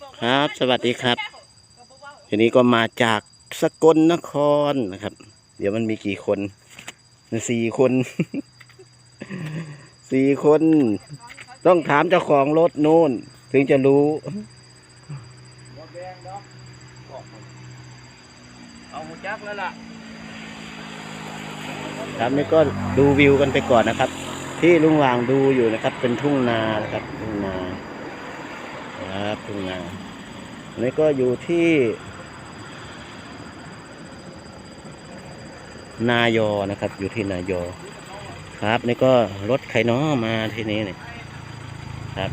ครับ สวัสดีครับทีนี้ก็มาจากสกลนครนะครับ เดี๋ยวมันมีกี่คนสี่คนสี่คน ต้องถามเจ้าของรถโน่น ถึงจะรู้เอาหมูจักแล้วล่ะครับนี่ก็ดูวิวกันไปก่อนนะครับ ที่ลุงวางดูอยู่นะครับ เป็นทุ่งนานะครับทุ่งนา ครับทุ่งนาอันนี้ก็อยู่ที่ นายอนะครับ อยู่ที่นายอ ครับนี่ก็รถไคน้อมาที่นี้เนี่ยครับ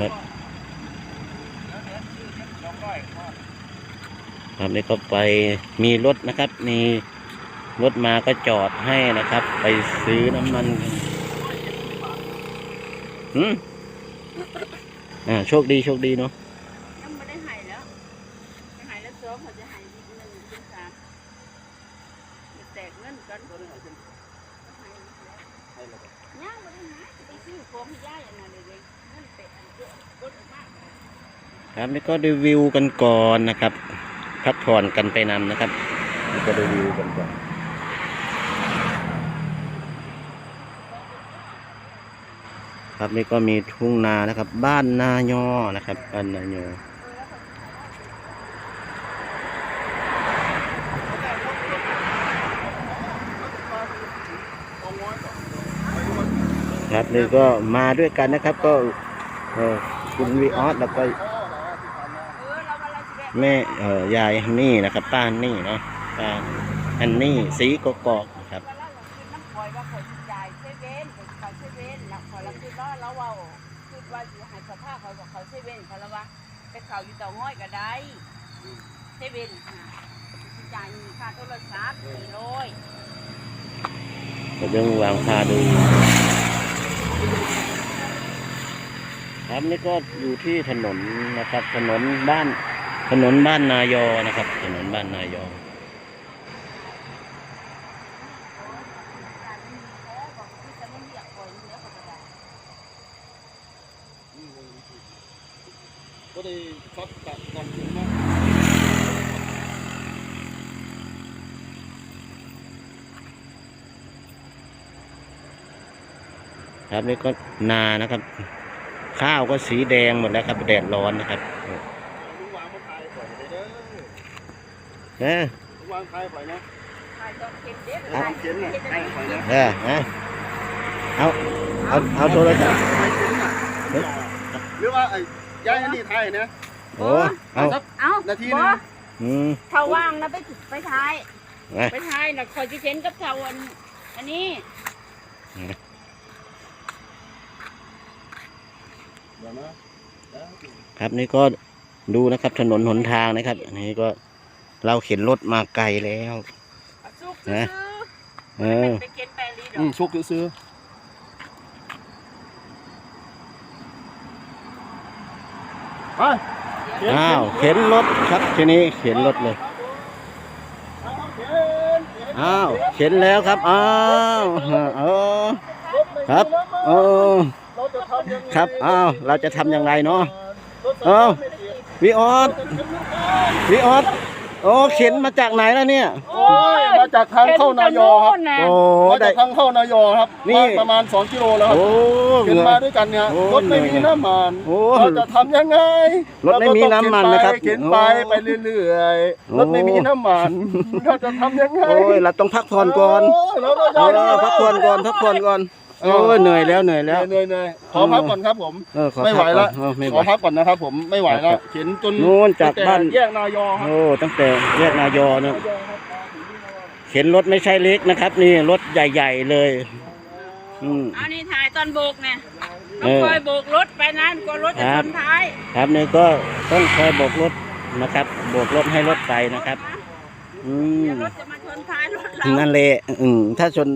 ครับ ครับนี่ก็ไปมีรถนะครับ มีรถมาก็จอดให้นะครับ ไปซื้อน้ำมันกันหืมอ่าโชคดีโชคดีเนาะยังไม่ได้ใหายแล้วจะใหายแล้วซ้อมเขาจะใหายอีกหนึ่งเป็นสามจะแตกเงินกันก็ได้หายแล้วย่างไม่ได้หายจะไปซื้อของให้ย่ายอันนั้นเลยเลยเงินเตะอันเยอะกดออกมาก ครับนี่ก็รีวิวกันก่อนนะครับ พักผ่อนกันไปนำนะครับนี่ก็รีวิวกันก่อนครับนี่ก็มีทุ่งนานะครับ บ้านนายอนะครับบ้านนายอครับนี่ก็มาด้วยกันนะครับ ก็เออคุณวีออสแล้วก็ เออเราเวลาจะ แบบแม่เอ่อยายฮันนี่นะครับป้าฮันนี่เนาะป้าฮันนี่สีกกอกนะครับเวลาเราคิดน้ำคอยว่าคอยสิจ่ายเซเว่นคอยเซเว่นแล้วคอยเราคิดว่าเราเอาคิดว่าอยู่ใหายสภาพเขาบอกเขาเซเว่นเขาละว่าไปเขาอยู่เต่อห้อยก็ได้เซเว่นค่ะสิจ่ายค่าโทรศัพท์สี่ร้อยก็เรื่องวางพาดูครับนี่ก็อยู่ที่ถนนนะครับ ถนนบ้าน ถนนบ้านนายอนะครับ ถนนบ้านนายอก็ได้ช็อตกับกองทุนมากครับนี่ก็นานะครับ ข้าวก็สีแดงหมดแล้วครับ แดดร้อนนะครับ ลุงวางมาขายปล่อยไปเด้อ เออลุงวางขายปล่อยนะเอาเขียนน่ะให้ปล่อยนะเออเอาเอาเอาเอาโทรศัพท์ให้เขียนน่ะหรือว่าไอ้ย้ายอันนี้ไทยนะโอ้เอาสักเอ้านาทีบ่หนึงอืมเขาว่างนะไปไปท้ายไปไปท้ายนะคอยจะเซ็นกับเขาอันอันนี้เดี๋ยวนะครับนี่ก็ดูนะครับถนนหนทางนะครับอันนี้ก็ เราเข็นรถมาไกลแล้วเอาซุกนะซื้อเออไปเก็นแปลลีดอือมกชุกซื้อไปเขียนอ้าวเข็นรถครับทีนี้เข็นรถเลยอ้าวเข็นแล้วครับอ้าวเออครับเออเราจะทำยังไงครับอ้าวเราจะทำอย่างไรเนาะรถไฟเอ้าไม่ติดวิออสวิออส โอ้เข็นมาจากไหนแล้วเนี่ย โอ้ยมาจากทางเข้านายอครับ โอ้มาได้ จากทางเข้านายอครับนี่ มาประมาณ 2 กิโลแล้วครับโอ้ขึ้นมาด้วยกันเนี่ยโอ้รถไม่มีน้ำมันโอ้เราจะทำยังไงรถไม่มีน้ำมันนะครับเข็นไปโอ้ไปเรื่อยโอ้ ๆรถไม่มีน้ำมันเราจะทำยังไงโอ้ยเราต้องพักผ่อนก่อน โยเราต้องเออพักผ่อนก่อนพักผ่อนก่อน โอ้ยเหนื่อยแล้วเหนื่อยเหแล้วนื่อยเหนื่อยขอพักก่อนครับผม เออขอไม่ไหวพักก่อนแล้วเออไม่ไหขวอพักก่อนนะครับผมไม่ไหวครัแล้วบเข็นจนนู่นจากตั้งแต่บ้านแยกนายอครับโอ้ตั้งแต่แยกนายอเนอะนายอครับมาถึงนี่นายอเข็นรถไม่ใช่เล็กนะครับ นี่รถใหญ่ ๆเลย อืม เอานี่ถ่ายตอนโบกเนี่ยเอต้องอคอยโบกรถไปนั่นกลัวรถจะครัชบ นท้ายครับนี่ก็ต้องคอยโบกรถนะครับโบกรถให้รถไปนะครับ อืมเดี๋ยวรถจะมาชนท้ายรถเรานั่นแหละอืมถ้าชน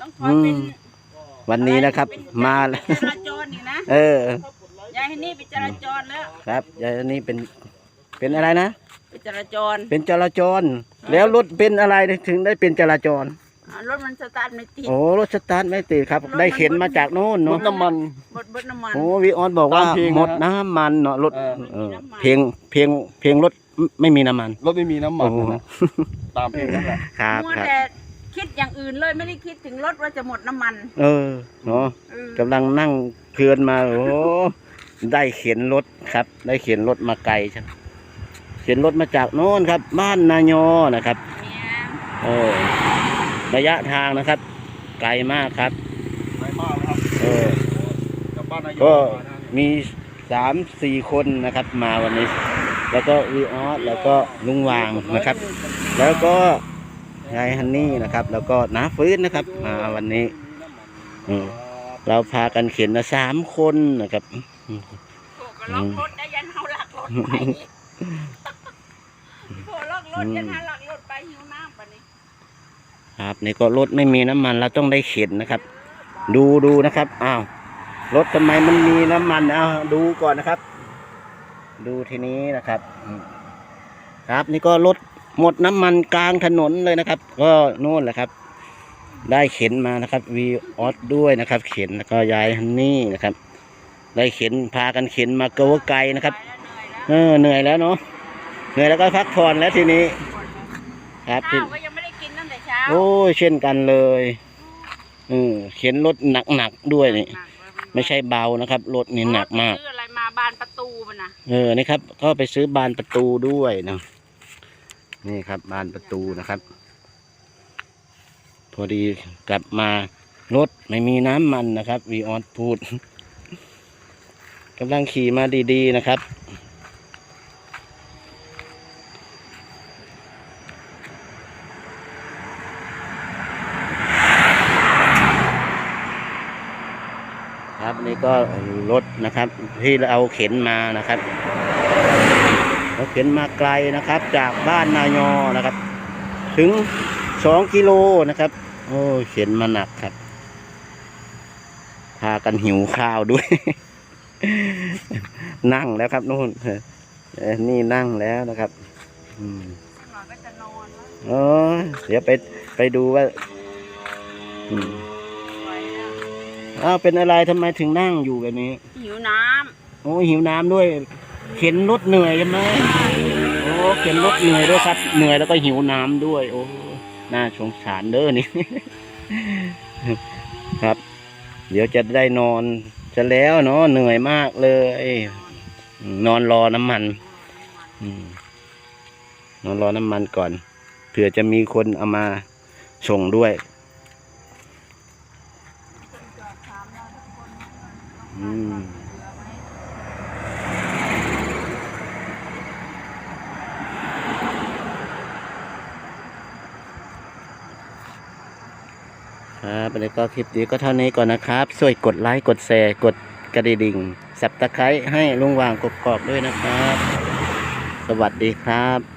ต้องคอยเป็นอืม วันนี้นะครับเป็นมาแล้วจราจรนี่นะเออยายให้นี่เป็นจราจรแล้วครับยายอันนี้เป็นเป็นอะไรนะเป็นจราจรเป็นจราจร แล้วรถเป็นอะไรถึงได้เป็นจราจรอ่ารถมันสตาร์ทไม่ติดโอ้รถสตาร์ทไม่ติดครับรถมันได้เข็นมาจากโน่นรเนาะถน้ำมันหมดเบิดน้ำมันโอ้วีออนบอกว่าตามเพลงนะหมดน้ำมันเนาะรถเออเออไม่มีน้ำมันเพลงเพลงเพลงรถไม่มีน้ำมันรถไม่มีน้ำมันโอ้นะตามเพลงนั่นแหละครับมัวครับแต่ คิดอย่างอื่นเลยไม่ได้คิดถึงรถว่าจะหมดน้ำมัน เออเนาะเออกำลังนั่งเพลินมาโอ้ได้เข็นรถครับ ได้เข็นรถมาไกลใช่ไหมเข็นรถมาจากโน่นครับ บ้านนายอนะครับเนี่ยเออระยะทางนะครับ ไกลมากครับไปมากนะครับเออ กลับบ้านนายกก็มานะมีสามสี่คนนะครับมาวันนี้ แล้วก็วีออสแล้วก็ลุงวางนะครับ แล้วก็ ยายฮันนี่นะครับ แล้วก็น้าฟื้นนะครับ มาวันนี้อืมเราพากันเข็นนะสามคนนะครับโถก็ล็อกรถได้ยันเฮาลักรถไปโถล็อกรถยันเฮาลักรถไปหิวน้ำปะนี่ครับนี่ก็รถไม่มีน้ำมันเราต้องได้เข็นนะครับ ดูดูนะครับอ้าวรถทำไมมันมีน้ำมันอ้าวดูก่อนนะครับ ดูทีนี้นะครับอืมครับนี่ก็รถ หมดน้ำมันกลางถนนเลยนะครับ ก็โน่นแหละครับ ได้เข็นมานะครับวีออสด้วยนะครับ เข็นแล้วก็ยายฮันนี่นะครับ ได้เข็นพากันเข็นมาเกวไกลนะครับไปแล้วเหนื่อยแล้วเออเหนื่อยแล้วเนาะเหนื่อยแล้วก็พักผ่อนแล้วทีนี้ ครับข้าวก็ยังไม่ได้กินตั้งแต่เช้าโอ้ยเช่นกันเลยเออเข็นรถหนักๆด้วยนี่หนักเลยไม่ใช่เบานะครับรถนี่หนักมากซื้ออะไรมาบานประตูมันนะเออนี่ครับ ก็ไปซื้อบานประตูด้วยเนาะ นี่ครับบานประตูนะครับ พอดีกลับมารถไม่มีน้ำมันนะครับวีออนพูดกำลังขี่มาดีๆนะครับ ครับนี่ก็รถนะครับ ที่เราเข็นมานะครับ เราเข็นมาไกลนะครับ จากบ้านนายอนะครับ ถึงสองกิโลนะครับ โอ้ยเข็นมาหนักครับ พากันหิวข้าวด้วย นั่งแล้วครับนู่นเอ่อนี่นั่งแล้วนะครับ อืมสักหน่อยก็จะนอนแล้วเออเดี๋ยวไปไปดูว่าอืมไหวแล้วอ้าวเป็นอะไรทำไมถึงนั่งอยู่แบบนี้ หิวน้โอ้ยหิวน้ำด้วย เข็นรถเหนื่อยใช่ไหมโอ้เข็นรถเหนื่อยด้วยครับ เหนื่อยแล้วก็หิวน้ำด้วย โอ้น่าสงสารเด้อนี่ครับ เดี๋ยวจะได้นอนจะแล้วเนาะเหนื่อยมากเลย นอนรอน้ำมันนอนรอน้ำมันก่อนเผื่อจะมีคนเอามาส่งด้วยอืม ครับแล้วก็คลิปนี้ก็เท่านี้ก่อนนะครับช่วยกดไลค์กดแชร์กดกระดิ่งสับตะไคร้ให้ลุงวางกรอบด้วยนะครับ สวัสดีครับ